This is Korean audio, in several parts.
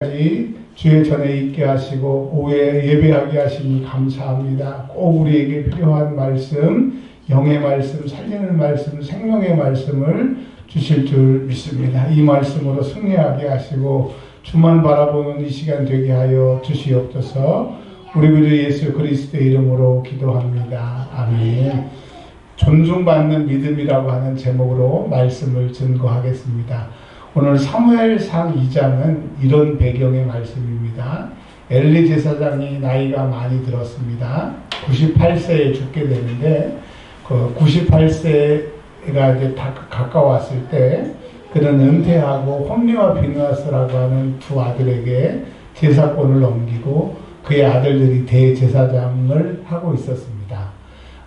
까지 주의 전에 있게 하시고 오후에 예배하게 하시니 감사합니다. 꼭 우리에게 필요한 말씀, 영의 말씀, 살리는 말씀, 생명의 말씀을 주실 줄 믿습니다. 이 말씀으로 승리하게 하시고 주만 바라보는 이 시간 되게 하여 주시옵소서. 우리 구주 예수 그리스도의 이름으로 기도합니다. 아멘. 존중받는 믿음이라고 하는 제목으로 말씀을 증거하겠습니다. 오늘 사무엘상 2장은 이런 배경의 말씀입니다. 엘리 제사장이 나이가 많이 들었습니다. 98세에 죽게 되는데 그 98세가 이제 다 가까웠을 때 그는 은퇴하고 홈리와 비누아스라고 하는 두 아들에게 제사권을 넘기고 그의 아들들이 대제사장을 하고 있었습니다.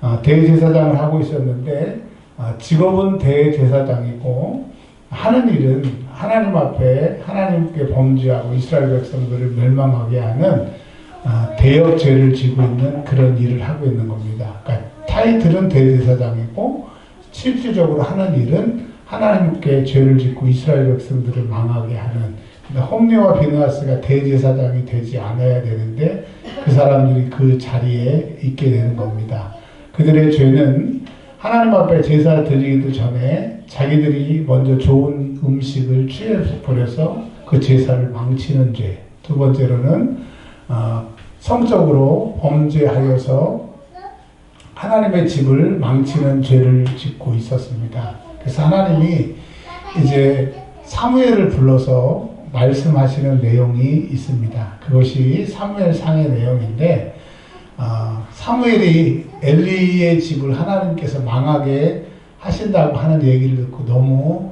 어, 대제사장을 하고 있었는데 어, 직업은 대제사장이고 하는 일은 하나님 앞에 하나님께 범죄하고 이스라엘 백성들을 멸망하게 하는 어, 대역 죄를 지고 있는 그런 일을 하고 있는 겁니다. 그러니까 타이틀은 대제사장이고 실질적으로 하는 일은 하나님께 죄를 짓고 이스라엘 백성들을 망하게 하는 홈리와 비누아스가 대제사장이 되지 않아야 되는데 그 사람들이 그 자리에 있게 되는 겁니다. 그들의 죄는 하나님 앞에 제사 드리기도 전에 자기들이 먼저 좋은 음식을 취해서 버려서 그 제사를 망치는 죄. 두 번째로는 어, 성적으로 범죄하여서 하나님의 집을 망치는 죄를 짓고 있었습니다. 그래서 하나님이 이제 사무엘을 불러서 말씀하시는 내용이 있습니다. 그것이 사무엘 상의 내용인데 어, 사무엘이 엘리의 집을 하나님께서 망하게 하신다고 하는 얘기를 듣고 너무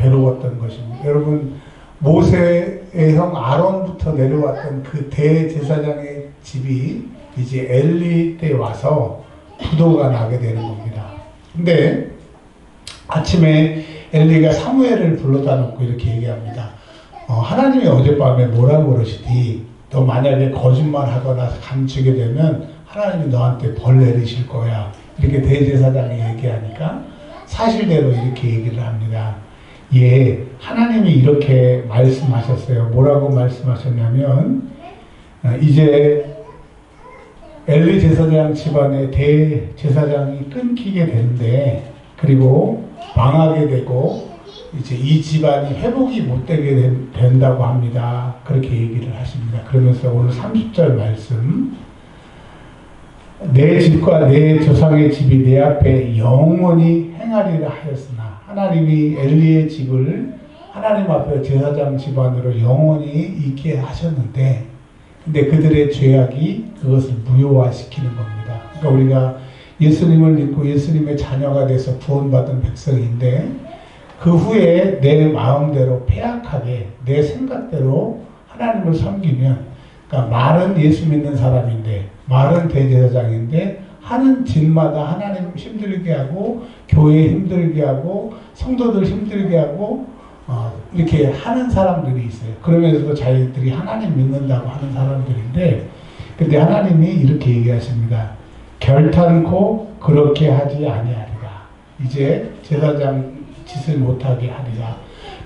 괴로웠던 것입니다. 여러분 모세의 형 아론부터 내려왔던 그 대제사장의 집이 이제 엘리 때 와서 부도가 나게 되는 겁니다. 근데 아침에 엘리가 사무엘을 불러다 놓고 이렇게 얘기합니다. 어, 하나님이 어젯밤에 뭐라고 그러시디 너 만약에 거짓말 하거나 감추게 되면 하나님이 너한테 벌 내리실 거야. 이렇게 대제사장이 얘기하니까 사실대로 이렇게 얘기를 합니다. 예, 하나님이 이렇게 말씀하셨어요. 뭐라고 말씀하셨냐면, 어, 이제 엘리 제사장 집안의 대제사장이 끊기게 되는데, 그리고 망하게 되고, 이제 이 집안이 회복이 못 되게 된 다고 합니다. 그렇게 얘기를 하십니다. 그러면서 오늘 30절 말씀, 내 집과 내 조상의 집이 내 앞에 영원히 행하리라 하였으나 하나님이 엘리의 집을 하나님 앞에 제사장 집안으로 영원히 있게 하셨는데 근데 그들의 죄악이 그것을 무효화시키는 겁니다. 그러니까 우리가 예수님을 믿고 예수님의 자녀가 돼서 구원받은 백성인데 그 후에 내 마음대로 폐악하게 내 생각대로 하나님을 섬기면 그러니까 말은 예수 믿는 사람인데 말은 대제사장인데 하는 짓마다 하나님 힘들게 하고 교회 힘들게 하고 성도들 힘들게 하고 어, 이렇게 하는 사람들이 있어요. 그러면서도 자기들이 하나님 믿는다고 하는 사람들인데 근데 하나님이 이렇게 얘기하십니다. 결탄코 그렇게 하지 아니하리라. 이제 제사장 짓을 못하게 하리라.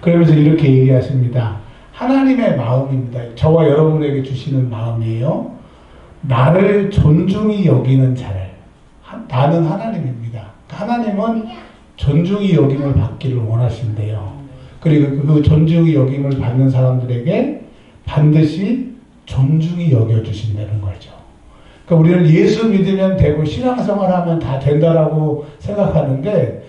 그러면서 이렇게 얘기하십니다. 하나님의 마음입니다. 저와 여러분에게 주시는 마음이에요. 나를 존중히 여기는 자를. 나는 하나님입니다. 하나님은 존중이 여김을 받기를 원하신대요. 그리고 그 존중이 여김을 받는 사람들에게 반드시 존중이 여겨주신다는 거죠. 그러니까 우리는 예수 믿으면 되고 신앙생활 하면 다 된다라고 생각하는데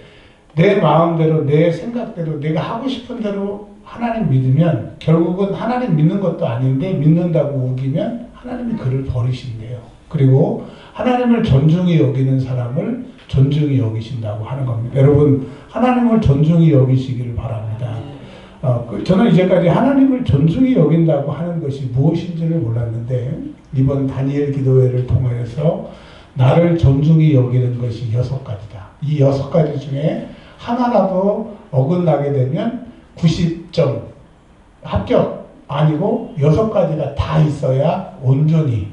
내 마음대로 내 생각대로 내가 하고 싶은 대로 하나님 믿으면 결국은 하나님 믿는 것도 아닌데 믿는다고 우기면 하나님이 그를 버리신대요. 그리고 하나님을 존중히 여기는 사람을 존중히 여기신다고 하는 겁니다. 여러분 하나님을 존중히 여기시기를 바랍니다. 어, 그 저는 이제까지 하나님을 존중히 여긴다고 하는 것이 무엇인지를 몰랐는데 이번 다니엘 기도회를 통해서 나를 존중히 여기는 것이 여섯 가지다. 이 여섯 가지 중에 하나라도 어긋나게 되면 90점 합격 아니고 여섯 가지가 다 있어야 온전히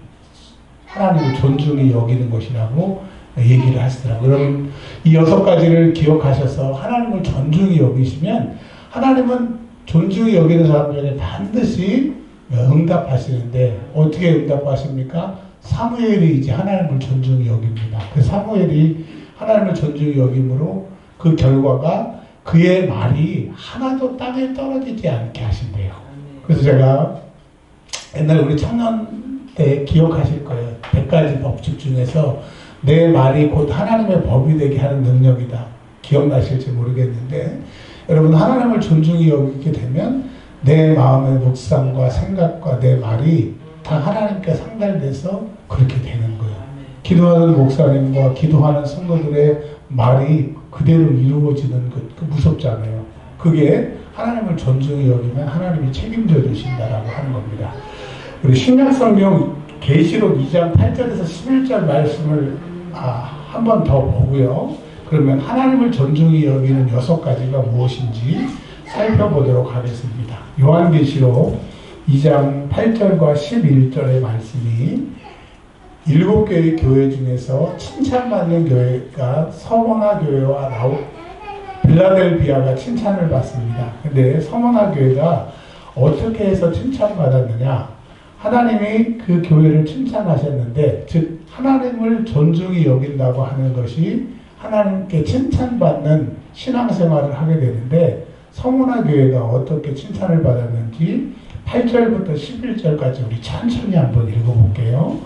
하나님을 존중히 여기는 것이라고 얘기를 하시더라고요. 여러분 이 여섯 가지를 기억하셔서 하나님을 존중히 여기시면 하나님은 존중히 여기는 사람 중에 반드시 응답하시는데 어떻게 응답하십니까? 사무엘이 이제 하나님을 존중히 여깁니다. 그 사무엘이 하나님을 존중히 여김으로 그 결과가 그의 말이 하나도 땅에 떨어지지 않게 하신대요. 그래서 제가 옛날 우리 청년 때 기억하실 거예요. 100가지 법칙 중에서 내 말이 곧 하나님의 법이 되게 하는 능력이다. 기억나실지 모르겠는데 여러분 하나님을 존중히 여기게 되면 내 마음의 묵상과 생각과 내 말이 다 하나님께 상달돼서 그렇게 되는 거예요. 기도하는 목사님과 기도하는 성도들의 말이 그대로 이루어지는 것, 그 무섭잖아요. 그게 하나님을 존중히 여기면 하나님이 책임져 주신다라고 하는 겁니다. 우리 신약성경 계시록 2장 8절에서 11절 말씀을 아, 한 번 더 보고요. 그러면 하나님을 존중히 여기는 여섯 가지가 무엇인지 살펴보도록 하겠습니다. 요한계시록 2장 8절과 11절의 말씀이 일곱 개의 교회 중에서 칭찬받는 교회가 서머나 교회와 라우 빌라델비아가 칭찬을 받습니다. 근데 서머나 교회가 어떻게 해서 칭찬받았느냐? 하나님이 그 교회를 칭찬하셨는데, 즉 하나님을 존중히 여긴다고 하는 것이 하나님께 칭찬받는 신앙생활을 하게 되는데 서문화 교회가 어떻게 칭찬을 받았는지 8절부터 11절까지 우리 천천히 한번 읽어볼게요.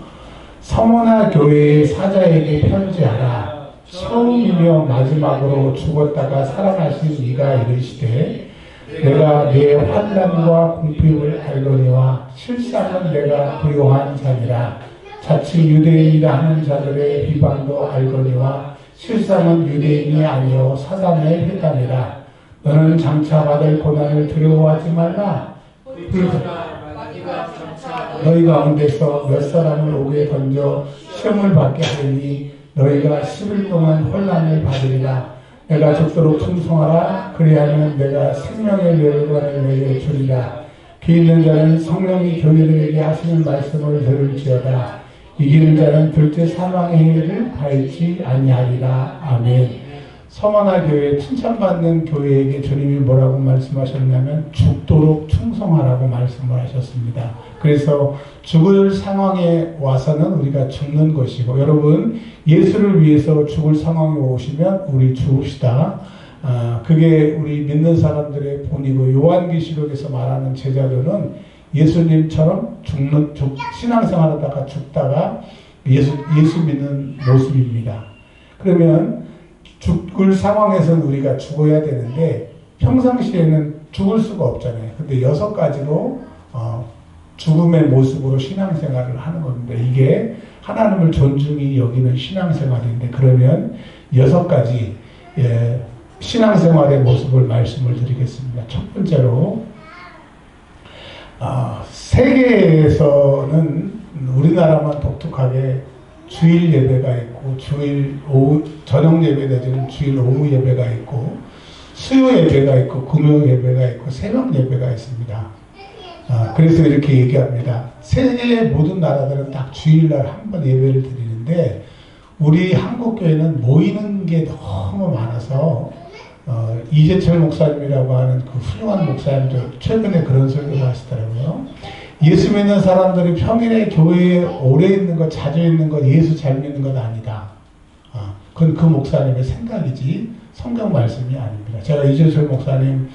서문화 교회의 사자에게 편지하라. 처음이며 마지막으로 죽었다가 살아나신 이가 이르시되 내가 내 환난과 공핍을 알거니와 실상은 내가 부요한 자니라. 자칫 유대인이라 하는 자들의 비방도 알거니와 실상은 유대인이 아니요 사단의 회당이라. 너는 장차 받을 고난을 두려워하지 말라. 너희 가운데서 몇 사람을 옥에 던져 시험을 받게 하리니 너희가 10일 동안 혼란을 받으리라 내가 죽도록 충성하라 그리하면 내가 생명의 멸관을 내게 주리라 귀 있는 자는 성령이 교회들에게 하시는 말씀을 들을지어다 이기는 자는 둘째 사망의 해를 밟지 아니하리라. 아멘. 서만화 교회 칭찬받는 교회에게 주님이 뭐라고 말씀하셨냐면 죽도록 충성하라고 말씀을 하셨습니다. 그래서 죽을 상황에 와서는 우리가 죽는 것이고 여러분 예수를 위해서 죽을 상황에 오시면 우리 죽읍시다. 아, 그게 우리 믿는 사람들의 본이고 요한계시록에서 말하는 제자들은 예수님처럼 죽는 죽, 신앙생활 하다가 죽다가 예수, 예수 믿는 모습입니다. 그러면 죽을 상황에서는 우리가 죽어야 되는데 평상시에는 죽을 수가 없잖아요. 근데 여섯 가지로 어, 죽음의 모습으로 신앙생활을 하는 겁니다. 이게 하나님을 존중히 여기는 신앙생활인데 그러면 여섯 가지 예, 신앙생활의 모습을 말씀을 드리겠습니다. 첫 번째로 아, 세계에서는 우리나라만 독특하게 주일 예배가 있고 주일 오후 저녁 예배 내지는 주일 오후 예배가 있고 수요 예배가 있고 금요 예배가 있고 새벽 예배가 있습니다. 아, 그래서 이렇게 얘기합니다. 세계의 모든 나라들은 딱 주일날 한 번 예배를 드리는데 우리 한국 교회는 모이는 게 너무 많아서 어, 이재철 목사님이라고 하는 그 훌륭한 목사님도 최근에 그런 설교를 하시더라고요. 예수 믿는 사람들이 평일에 교회에 오래 있는 것, 자주 있는 것, 예수 잘 믿는 것 아니다. 어, 그건 그 목사님의 생각이지 성경 말씀이 아닙니다. 제가 이재철 목사님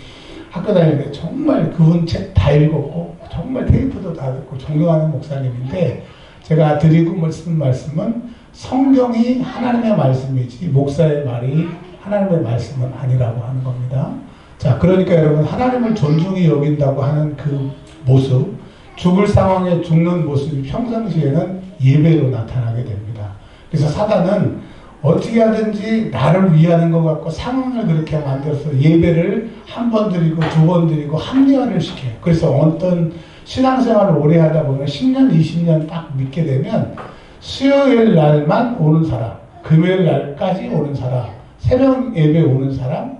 학교 다닐 때 정말 그분 책 다 읽었고 정말 테이프도 다 듣고 존경하는 목사님인데 제가 드리고 말씀 말씀은 성경이 하나님의 말씀이지 목사의 말이 하나님의 말씀은 아니라고 하는 겁니다. 자, 그러니까 여러분 하나님을 존중히 여긴다고 하는 그 모습, 죽을 상황에 죽는 모습이 평상시에는 예배로 나타나게 됩니다. 그래서 사단은 어떻게 하든지 나를 위하는 것 같고 상황을 그렇게 만들어서 예배를 한 번 드리고 두 번 드리고 합리화를 시켜요. 그래서 어떤 신앙생활을 오래 하다 보면 10년, 20년 딱 믿게 되면 수요일 날만 오는 사람, 금요일 날까지 오는 사람, 새벽 예배 오는 사람,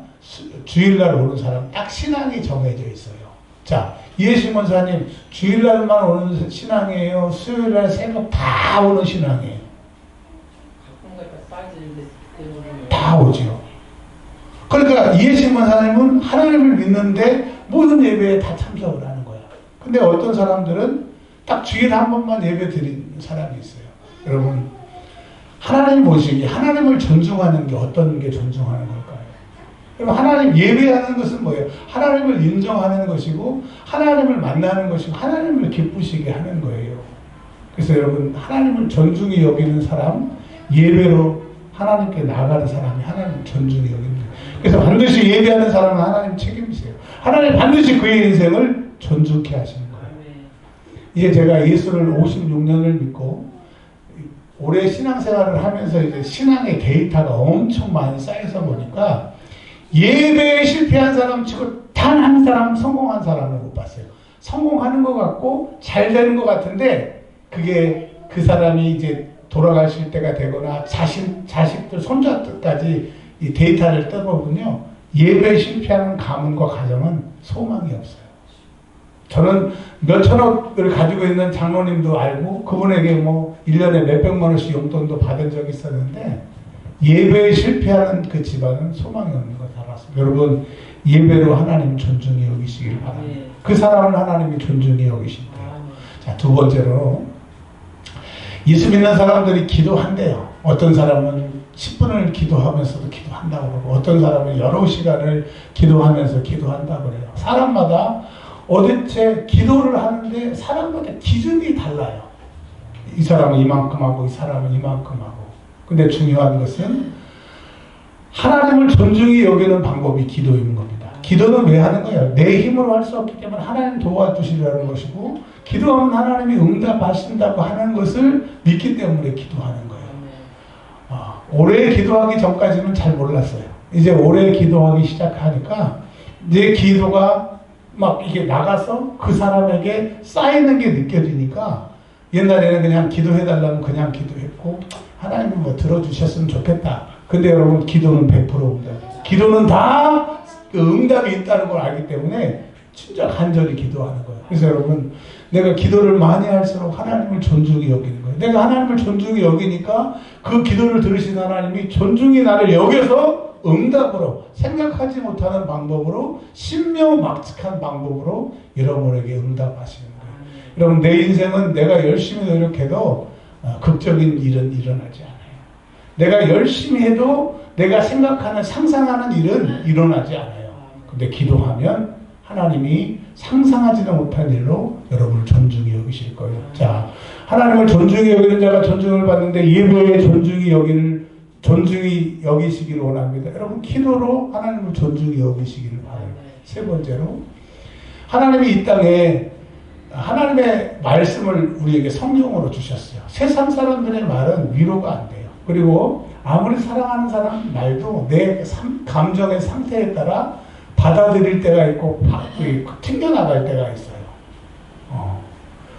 주일날 오는 사람 딱 신앙이 정해져 있어요. 자, 이해신 원사님 주일날만 오는 신앙이에요. 수요일날 새벽 다 오는 신앙이에요. 다 오죠. 그러니까 이해신 원사님은 하나님을 믿는데 모든 예배에 다 참석을 하는 거야. 근데 어떤 사람들은 딱 주일에 한 번만 예배 드린 사람이 있어요. 여러분, 하나님 보시기에 하나님을 존중하는 게 어떤 게 존중하는 걸까요? 그럼 하나님 예배하는 것은 뭐예요? 하나님을 인정하는 것이고 하나님을 만나는 것이고 하나님을 기쁘시게 하는 거예요. 그래서 여러분 하나님을 존중히 여기는 사람 예배로 하나님께 나아가는 사람이 하나님을 존중히 여깁니다. 그래서 반드시 예배하는 사람은 하나님 책임이세요. 하나님 반드시 그의 인생을 존중케 하시는 거예요. 이제 제가 예수를 56년을 믿고 오래 신앙생활을 하면서 이제 신앙의 데이터가 엄청 많이 쌓여서 보니까 예배에 실패한 사람 치고 단 한 사람 성공한 사람을 못 봤어요. 성공하는 것 같고 잘 되는 것 같은데 그게 그 사람이 이제 돌아가실 때가 되거나 자신 자식들 손자들까지 이 데이터를 떠보면요 예배 실패하는 가문과 가정은 소망이 없어요. 저는 몇천억을 가지고 있는 장로님도 알고 그분에게 뭐 1년에 몇백만 원씩 용돈도 받은 적이 있었는데 예배에 실패하는 그 집안은 소망이 없는 걸 알았습니다. 여러분 예배로 하나님 존중히 여기시길 바랍니다. 네. 그 사람을 하나님이 존중히 여기신대요. 아멘. 자, 두 번째로 예수 믿는 사람들이 기도한대요. 어떤 사람은 10분을 기도하면서도 기도한다고 그러고 어떤 사람은 여러 시간을 기도하면서 기도한다고 그래요. 사람마다 어디체 기도를 하는데 사람마다 기준이 달라요. 이 사람은 이만큼 하고 이 사람은 이만큼 하고. 근데 중요한 것은 하나님을 존중히 여기는 방법이 기도인 겁니다. 기도는 왜 하는 거예요? 내 힘으로 할 수 없기 때문에 하나님 도와주시라는 것이고 기도하면 하나님이 응답하신다고 하는 것을 믿기 때문에 기도하는 거예요. 아, 오래 기도하기 전까지는 잘 몰랐어요. 이제 오래 기도하기 시작하니까 내 기도가 막 이게 나가서 그 사람에게 쌓이는 게 느껴지니까 옛날에는 그냥 기도해달라면 그냥 기도했고 하나님은 뭐 들어주셨으면 좋겠다. 근데 여러분 기도는 100% 응답. 기도는 다그 응답이 있다는 걸 알기 때문에 진짜 간절히 기도하는 거예요. 그래서 여러분 내가 기도를 많이 할수록 하나님을 존중히 여기는 거예요. 내가 하나님을 존중히 여기니까 그 기도를 들으신 하나님이 존중히 나를 여겨서 응답으로 생각하지 못하는 방법으로 신명막측한 방법으로 여러분에게 응답하시는 거예요. 여러분 내 인생은 내가 열심히 노력해도 어, 극적인 일은 일어나지 않아요. 내가 열심히 해도 내가 생각하는 상상하는 일은 일어나지 않아요. 근데 기도하면 하나님이 상상하지도 못한 일로 여러분을 존중히 여기실 거예요. 자, 하나님을 존중히 여기는 자가 존중을 받는데 예배에 존중히 여기를 존중히 여기시기를 원합니다. 여러분 기도로 하나님을 존중히 여기시기를 바라요. 세 번째로 하나님이 이 땅에 하나님의 말씀을 우리에게 성경으로 주셨어요. 세상 사람들의 말은 위로가 안 돼요. 그리고 아무리 사랑하는 사람 말도 내 삼- 감정의 상태에 따라 받아들일 때가 있고 튕겨나갈 때가 있어요. 어.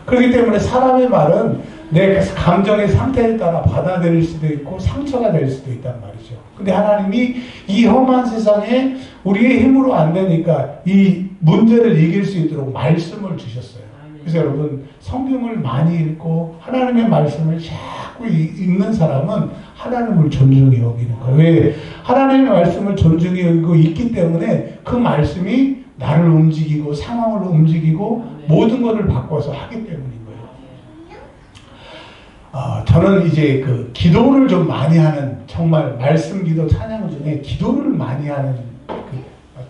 그렇기 때문에 사람의 말은 내 감정의 상태에 따라 받아들일 수도 있고 상처가 될 수도 있단 말이죠. 근데 하나님이 이 험한 세상에 우리의 힘으로 안 되니까 이 문제를 이길 수 있도록 말씀을 주셨어요. 그래서 여러분 성경을 많이 읽고 하나님의 말씀을 자꾸 이- 읽는 사람은 하나님을 존중히 여기는 거예요. 왜? 하나님의 말씀을 존중히 여기고 있기 때문에 그 말씀이 나를 움직이고 상황을 움직이고 모든 것을 바꿔서 하기 때문인 거예요. 어, 저는 이제 그 기도를 좀 많이 하는 정말 말씀 기도 찬양 중에 기도를 많이 하는 그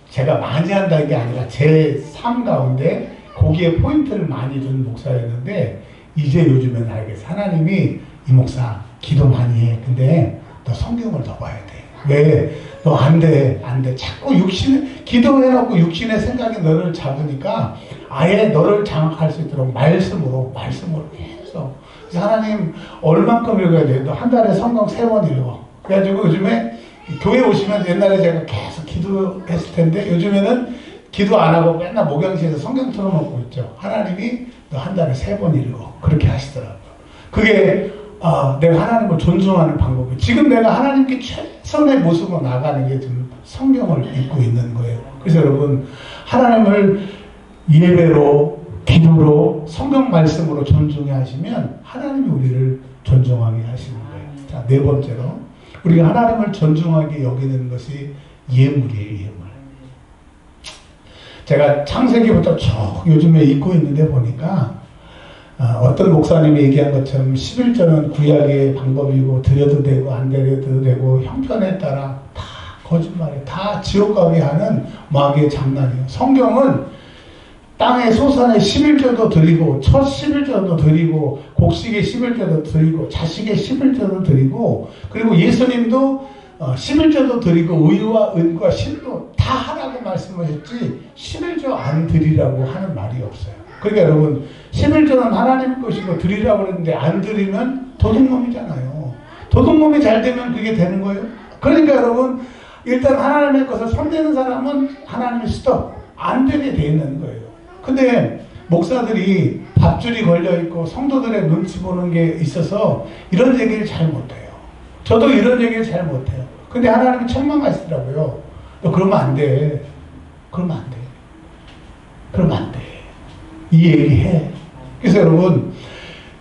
제가 많이 한다는 게 아니라 제 삶 가운데 거기에 포인트를 많이 둔 목사였는데 이제 요즘엔 알겠어. 하나님이 이 목사 기도 많이 해. 근데 너 성경을 더 봐야 돼. 왜? 너 안 돼. 안 돼. 자꾸 육신, 기도해놓고 육신의 생각이 너를 잡으니까 아예 너를 장악할 수 있도록 말씀으로, 말씀으로 계속. 하나님 얼만큼 읽어야 돼? 너 한 달에 성경 세 번 읽어. 그래가지고 요즘에 교회 오시면 옛날에 제가 계속 기도했을 텐데 요즘에는 기도 안 하고 맨날 목양실에서 성경 틀어놓고 있죠. 하나님이 너 한 달에 세 번 읽어. 그렇게 하시더라고요. 그게 아, 내가 하나님을 존중하는 방법이에요. 지금 내가 하나님께 최선의 모습으로 나가는 게 지금 성경을 읽고 있는 거예요. 그래서 여러분 하나님을 예배로 기도로 성경 말씀으로 존중해 하시면 하나님이 우리를 존중하게 하시는 거예요. 자, 네 번째로 우리가 하나님을 존중하게 여기는 것이 예물이에요, 예물. 제가 창세기부터 쭉 요즘에 읽고 있는데 보니까 어, 떤 목사님이 얘기한 것처럼 11조는 구약의 방법이고 드려도 되고 안 드려도 되고 형편에 따라 다 거짓말이에요. 다 지옥 가게 하는 마귀의 장난이에요. 성경은 땅의 소산의 11조도 드리고 첫 11조도 드리고 곡식의 11조도 드리고 자식의 11조도 드리고 그리고 예수님도 11조도 어, 드리고 의와 은과 신도 다 하라고 말씀하셨지 11조 안 드리라고 하는 말이 없어요. 그러니까 여러분 11조는 하나님 것이고 드리라고 그랬는데 안 드리면 도둑놈이잖아요. 도둑놈이 잘 되면 그게 되는 거예요. 그러니까 여러분 일단 하나님의 것을 손대는 사람은 하나님의 스톱 안 되게 돼 있는 거예요. 근데 목사들이 밥줄이 걸려 있고 성도들의 눈치 보는 게 있어서 이런 얘기를 잘 못해요. 저도 이런 얘기를 잘 못해요. 근데 하나님은 책망하시더라고요. 너 그러면 안 돼. 그러면 안 돼. 그러면 안 돼. 이 얘기해. 그래서 여러분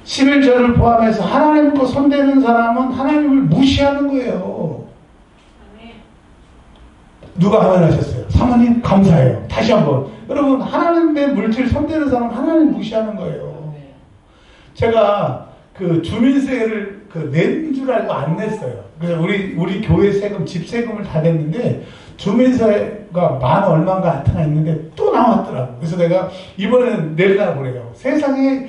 11절을 포함해서 하나님 거 손대는 사람은 하나님을 무시하는 거예요. 누가 하면 하셨어요? 사모님 감사해요. 다시 한번 여러분 하나님의 물질 손대는 사람은 하나님 무시하는 거예요. 제가 그 주민세를 그 낸 줄 알고 안 냈어요. 그래서 우리 우리 교회 세금 집 세금을 다 냈는데 주민세가 만 얼마인가 하여튼 있는데 또 나왔더라고. 그래서 내가 이번에는 내려고 그래요. 세상에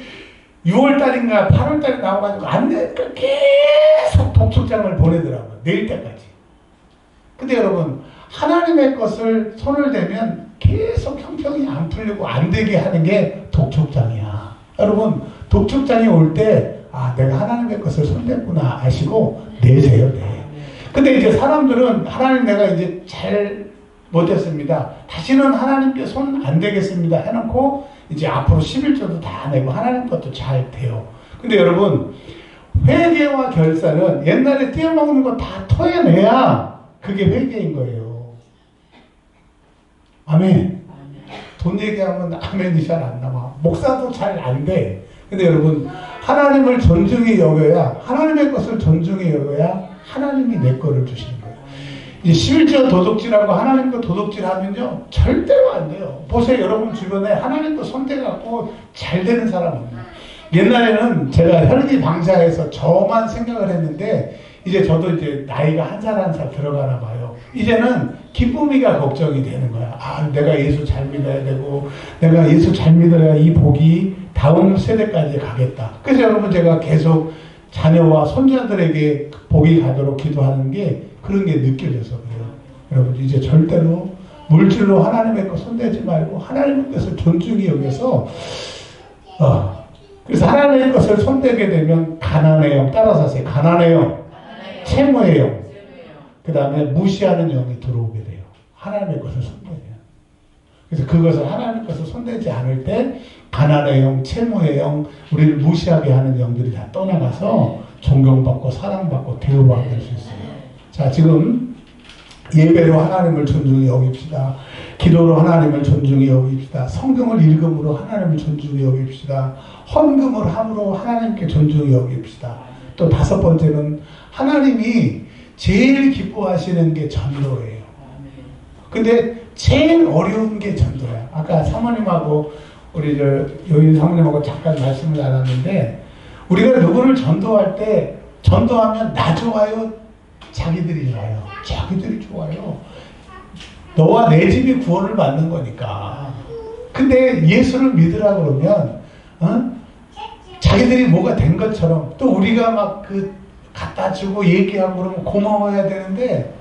6월 달인가 8월 달에 나와가지고 안 내니까 계속 독촉장을 보내더라고요. 내일 때까지. 근데 여러분 하나님의 것을 손을 대면 계속 형평이 안 풀리고 안 되게 하는 게 독촉장이야. 여러분 독촉장이 올 때 아 내가 하나님의 것을 손댔구나 아시고 내세요 내. 근데 이제 사람들은 하나님 내가 이제 잘 못했습니다. 다시는 하나님께 손 안 대겠습니다 해놓고 이제 앞으로 11조도 다 내고 하나님 것도 잘 돼요. 근데 여러분 회개와 결사는 옛날에 떼어먹는 거 다 토해내야 그게 회개인 거예요. 아멘. 돈 얘기하면 아멘이 잘 안 나와. 목사도 잘 안 돼. 근데 여러분, 하나님을 존중히 여겨야, 하나님의 것을 존중히 여겨야 하나님이 내 거를 주시는 거예요. 이제 11조 도둑질하고 하나님 거 도둑질 하면요, 절대로 안 돼요. 보세요, 여러분 주변에 하나님 거 손대갖고 잘 되는 사람 없나요? 옛날에는 제가 혈기 방사에서 저만 생각을 했는데, 이제 저도 이제 나이가 한 살 한 살 들어가나 봐요. 이제는 기쁨이가 걱정이 되는 거야. 아, 내가 예수 잘 믿어야 되고, 내가 예수 잘 믿어야 이 복이 다음 세대까지 가겠다. 그래서 여러분 제가 계속 자녀와 손자들에게 복이 가도록 기도하는 게 그런 게 느껴져서 그래요. 여러분 이제 절대로 물질로 하나님의 것 손대지 말고 하나님의 것을 존중히 여겨서 어, 그래서 하나님의 것을 손대게 되면 가난의 영 따라서 하세요. 가난의 영 채무의 영. 그 다음에 무시하는 영이 들어오게 돼요. 하나님의 것을 손대요. 그래서 그것을 하나님의 것을 손대지 않을 때 가난의 영, 채무의 영, 우리를 무시하게 하는 영들이 다 떠나가서 존경받고 사랑받고 대우받을 수 있어요. 자, 지금 예배로 하나님을 존중히 여깁시다. 기도로 하나님을 존중히 여깁시다. 성경을 읽음으로 하나님을 존중히 여깁시다. 헌금을 함으로 하나님께 존중히 여깁시다. 또 다섯 번째는 하나님이 제일 기뻐하시는 게 전도예요. 근데 제일 어려운 게 전도야. 아까 사모님하고 우리 저 여인 사모님하고 잠깐 말씀을 나눴는데 우리가 누구를 전도할 때 전도하면 나 좋아요, 자기들이 좋아요, 자기들이 좋아요. 너와 내 집이 구원을 받는 거니까. 근데 예수를 믿으라 그러면 어? 자기들이 뭐가 된 것처럼 또 우리가 막 그 갖다 주고 얘기하고 그러면 고마워야 되는데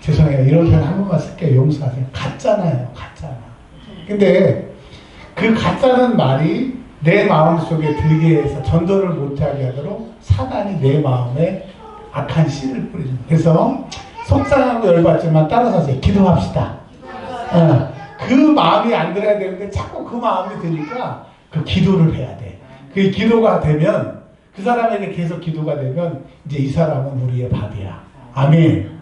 죄송해요. 이런 표현 한 번만 쓸게요. 용서하세요. 같잖아요. 같잖아. 근데 그 같다는 말이 내 마음속에 들게 해서 전도를 못하게 하도록 사단이 내 마음에 악한 씨를 뿌리죠. 그래서 속상하고 열받지만 따라서 하세요. 기도합시다. 어, 그 마음이 안 들어야 되는데 자꾸 그 마음이 드니까 그 기도를 해야 돼. 그 기도가 되면 그 사람에게 계속 기도가 되면 이제 이 사람은 우리의 밥이야. 아멘.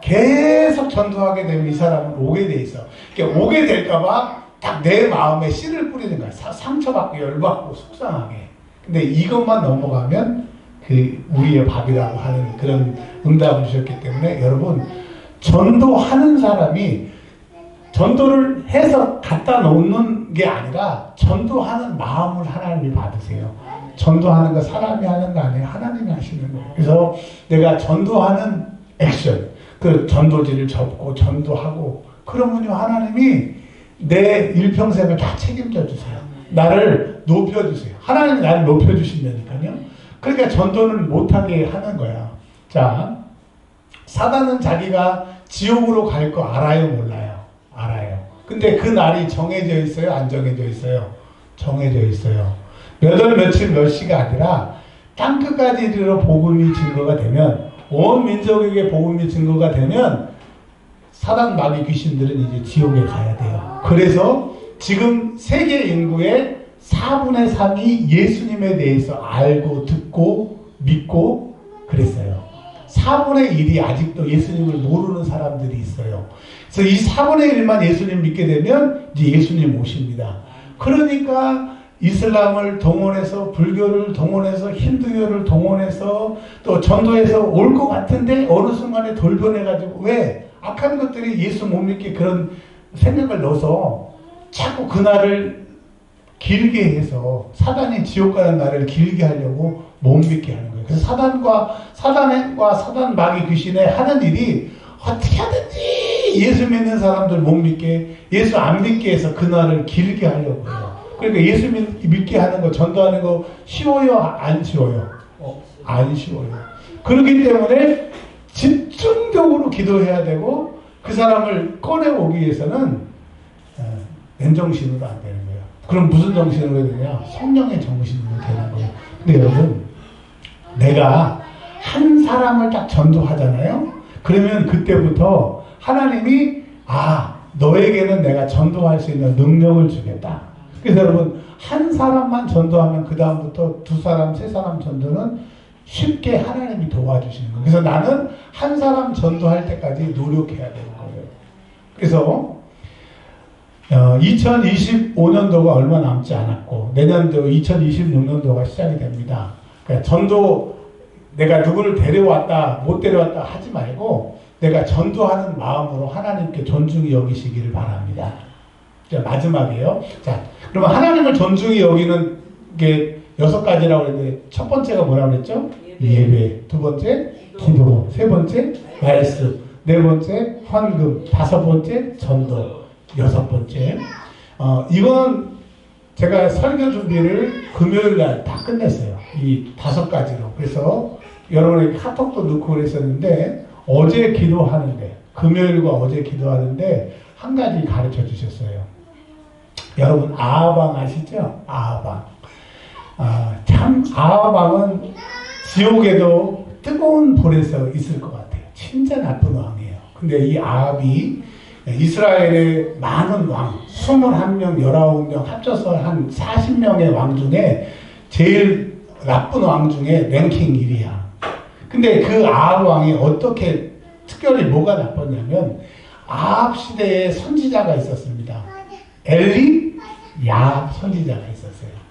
계속 전도하게 되면 이 사람은 오게 돼 있어. 그러니까 오게 될까봐 딱 내 마음에 씨를 뿌리는 거야. 상처받고 열받고 속상하게. 근데 이것만 넘어가면 그 우리의 밥이라고 하는 그런 응답을 주셨기 때문에 여러분 전도하는 사람이 전도를 해서 갖다 놓는 게 아니라 전도하는 마음을 하나님이 받으세요. 전도하는 거 사람이 하는 거 아니에요. 하나님이 하시는 거예요. 그래서 내가 전도하는 액션, 그 전도지를 접고 전도하고 그러면요 하나님이 내 일평생을 다 책임져 주세요. 나를 높여주세요. 하나님이 나를 높여주신다니까요. 그러니까 전도는 못하게 하는 거야. 자, 사단은 자기가 지옥으로 갈 거 알아요, 몰라요? 알아요. 근데 그 날이 정해져 있어요, 안 정해져 있어요? 정해져 있어요. 몇 월, 며칠, 몇 시가 아니라 땅끝까지 이르러 복음이 증거가 되면 온 민족에게 복음이 증거가 되면 사단 마귀 귀신들은 이제 지옥에 가야 돼요. 그래서 지금 세계 인구의 4분의 3이 예수님에 대해서 알고 듣고 믿고 그랬어요. 4분의 1이 아직도 예수님을 모르는 사람들이 있어요. 그래서 이 4분의 1만 예수님 믿게 되면 이제 예수님 오십니다. 그러니까 이슬람을 동원해서 불교를 동원해서 힌두교를 동원해서 또 전도해서 올 것 같은데 어느 순간에 돌변해가지고 왜 악한 것들이 예수 못 믿게 그런 생각을 넣어서 자꾸 그날을 길게 해서 사단이 지옥 가는 날을 길게 하려고 못 믿게 하는 거예요. 그래서 사단과 사단과 사단 마귀 귀신의 하는 일이 어떻게 하든지 예수 믿는 사람들 못 믿게 예수 안 믿게 해서 그날을 길게 하려고 해요. 그러니까 예수 믿, 게 하는 거 전도하는 거 쉬워요 안 쉬워요? 어, 안 쉬워요. 그렇기 때문에 집중적으로 기도해야 되고 그 사람을 꺼내오기 위해서는 어, 맨정신으로 안 되는 거예요. 그럼 무슨 정신으로 되냐? 성령의 정신으로 되는 거예요. 근데 여러분 내가 한 사람을 딱 전도하잖아요. 그러면 그때부터 하나님이 아 너에게는 내가 전도할 수 있는 능력을 주겠다. 그래서 여러분 한 사람만 전도하면 그 다음부터 두 사람, 세 사람 전도는 쉽게 하나님이 도와주시는 거예요. 그래서 나는 한 사람 전도할 때까지 노력해야 되는 거예요. 그래서 어, 2025년도가 얼마 남지 않았고 내년도 2026년도가 시작이 됩니다. 그러니까 전도 내가 누구를 데려왔다 못 데려왔다 하지 말고 내가 전도하는 마음으로 하나님께 존중히 여기시기를 바랍니다. 자, 마지막이에요. 자, 그러면 하나님을 존중히 여기는 게 여섯 가지라고 했는데 첫 번째가 뭐라고 그랬죠? 예배. 두 번째 기도. 세 번째 말씀. 네 번째 헌금. 다섯 번째 전도. 여섯 번째. 어, 이건 제가 설교 준비를 금요일 날 다 끝냈어요. 이 다섯 가지로. 그래서 여러분에게 카톡도 넣고 그랬었는데 어제 기도하는데 금요일과 어제 기도하는데 한 가지 가르쳐 주셨어요. 여러분 아하방 아시죠? 아하방. 아, 참 아하방은 지옥에도 뜨거운 불에서 있을 것 같아요. 진짜 나쁜 왕이에요. 근데 이 아합이 이스라엘의 많은 왕, 21명, 19명 합쳐서 한 40명의 왕 중에 제일 나쁜 왕 중에 랭킹 1위야. 근데 그 아합 왕이 어떻게 특별히 뭐가 나빴냐면 아합 시대에 선지자가 있었습니다. 엘리 야 선지자가 있었어요.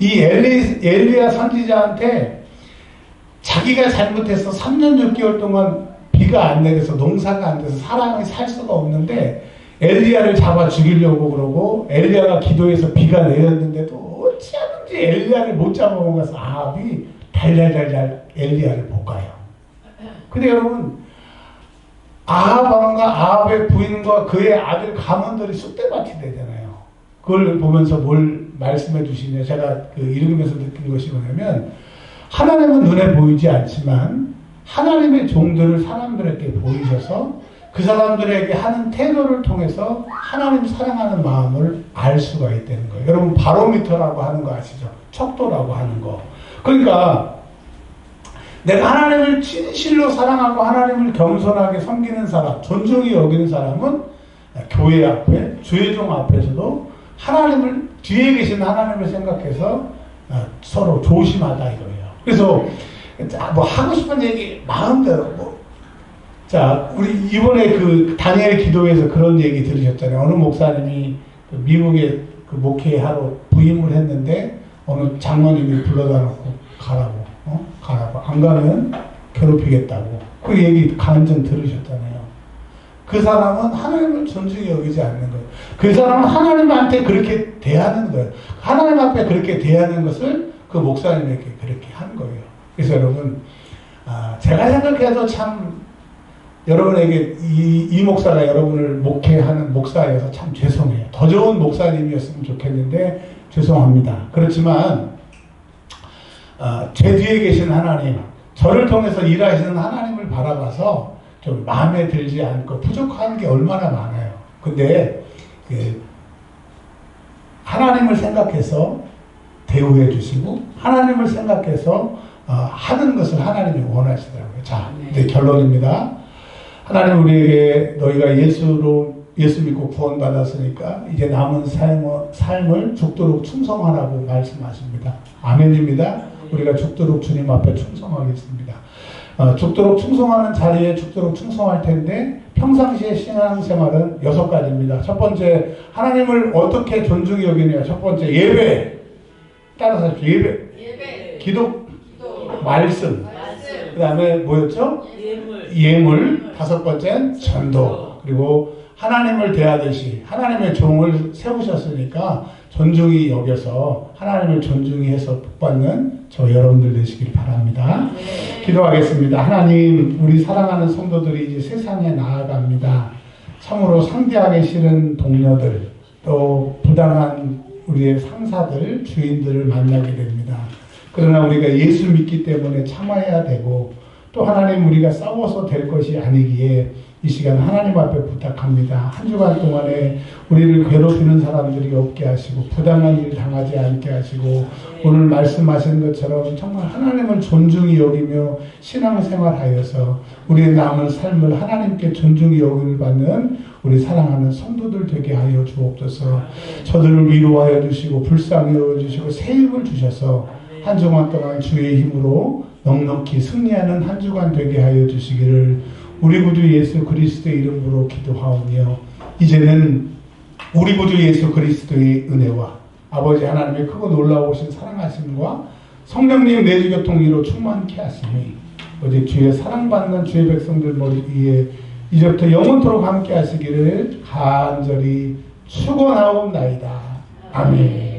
이 엘리 엘리야 선지자한테 자기가 잘못해서 3년 6개월 동안 비가 안 내려서 농사가 안 돼서 사람이 살 수가 없는데 엘리야를 잡아 죽이려고 그러고 엘리야가 기도해서 비가 내렸는데도 어찌하든지 엘리야를 못 잡아먹어서 아합이 달달달달 엘리야를 못 가요. 근데 여러분 아합 왕과 아합의 부인과 그의 아들 가문들이 쑥대밭이 되잖아요. 그걸 보면서 뭘 말씀해 주시냐 제가 그 읽으면서 느낀 것이 뭐냐면 하나님은 눈에 보이지 않지만 하나님의 종들을 사람들에게 보이셔서 그 사람들에게 하는 태도를 통해서 하나님 사랑하는 마음을 알 수가 있다는 거예요. 여러분 바로미터라고 하는 거 아시죠? 척도라고 하는 거. 그러니까 내가 하나님을 진실로 사랑하고 하나님을 겸손하게 섬기는 사람, 존중히 여기는 사람은 교회 앞에, 주의종 앞에서도 하나님을, 뒤에 계신 하나님을 생각해서 어, 서로 조심하다 이거예요. 그래서 뭐 하고 싶은 얘기 마음대로 뭐. 자, 우리 이번에 그 다니엘 기도에서 그런 얘기 들으셨잖아요. 어느 목사님이 그 미국에 그 목회하러 부임을 했는데 어느 장로님이 불러다 놓고 가라고. 어? 가라고. 안 가면 괴롭히겠다고. 그 얘기 간증 들으셨잖아요. 그 사람은 하나님을 존중히 여기지 않는 거예요. 그 사람은 하나님한테 그렇게 대하는 거예요. 하나님 앞에 그렇게 대하는 것을 그 목사님에게 그렇게 한 거예요. 그래서 여러분, 아, 제가 생각해도 참 여러분에게 이, 이 목사가 여러분을 목회하는 목사여서 참 죄송해요. 더 좋은 목사님이었으면 좋겠는데 죄송합니다. 그렇지만 어, 제 뒤에 계신 하나님, 저를 통해서 일하시는 하나님을 바라봐서 좀 마음에 들지 않고 부족한 게 얼마나 많아요. 근데 그 하나님을 생각해서 대우해 주시고 하나님을 생각해서 어, 하는 것을 하나님이 원하시더라고요. 자, 이제 결론입니다. 하나님 우리에게 너희가 예수로 예수 믿고 구원받았으니까 이제 남은 삶을, 삶을 죽도록 충성하라고 말씀하십니다. 아멘입니다. 우리가 죽도록 주님 앞에 충성하겠습니다. 어, 죽도록 충성하는 자리에 죽도록 충성할 텐데 평상시의 신앙생활은 여섯 가지입니다. 첫 번째 하나님을 어떻게 존중히 여기냐. 첫 번째 예배 따라서 하십시오. 예배, 예배, 기도, 기도, 말씀. 말씀, 그 다음에 뭐였죠? 예물, 예물. 다섯 번째는 전도. 그리고 하나님을 대하듯이 하나님의 종을 세우셨으니까 존중히 여겨서 하나님을 존중히 해서 복받는 저 여러분들 되시길 바랍니다. 네. 기도하겠습니다. 하나님, 우리 사랑하는 성도들이 이제 세상에 나아갑니다. 참으로 상대하기 싫은 동료들, 또 부당한 우리의 상사들, 주인들을 만나게 됩니다. 그러나 우리가 예수 믿기 때문에 참아야 되고, 또 하나님 우리가 싸워서 될 것이 아니기에 이 시간 하나님 앞에 부탁합니다. 한 주간 동안에 우리를 괴롭히는 사람들이 없게 하시고 부당한 일 당하지 않게 하시고 오늘 말씀하신 것처럼 정말 하나님을 존중히 여기며 신앙생활하여서 우리의 남은 삶을 하나님께 존중히 여김을 받는 우리 사랑하는 성도들 되게 하여 주옵소서. 저들을 위로하여 주시고 불쌍히 여겨 주시고 새 힘을 주셔서 한 주간 동안 주의 힘으로 넉넉히 승리하는 한 주간 되게 하여 주시기를 우리 구주 예수 그리스도의 이름으로 기도하오며 이제는 우리 구주 예수 그리스도의 은혜와 아버지 하나님의 크고 놀라우신 사랑하심과 성령님 내주교통 위로 충만케 하심이 어제 주의 사랑받는 주의 백성들 머리 위에 이제부터 영원토록 함께 하시기를 간절히 축원하옵나이다. 아멘.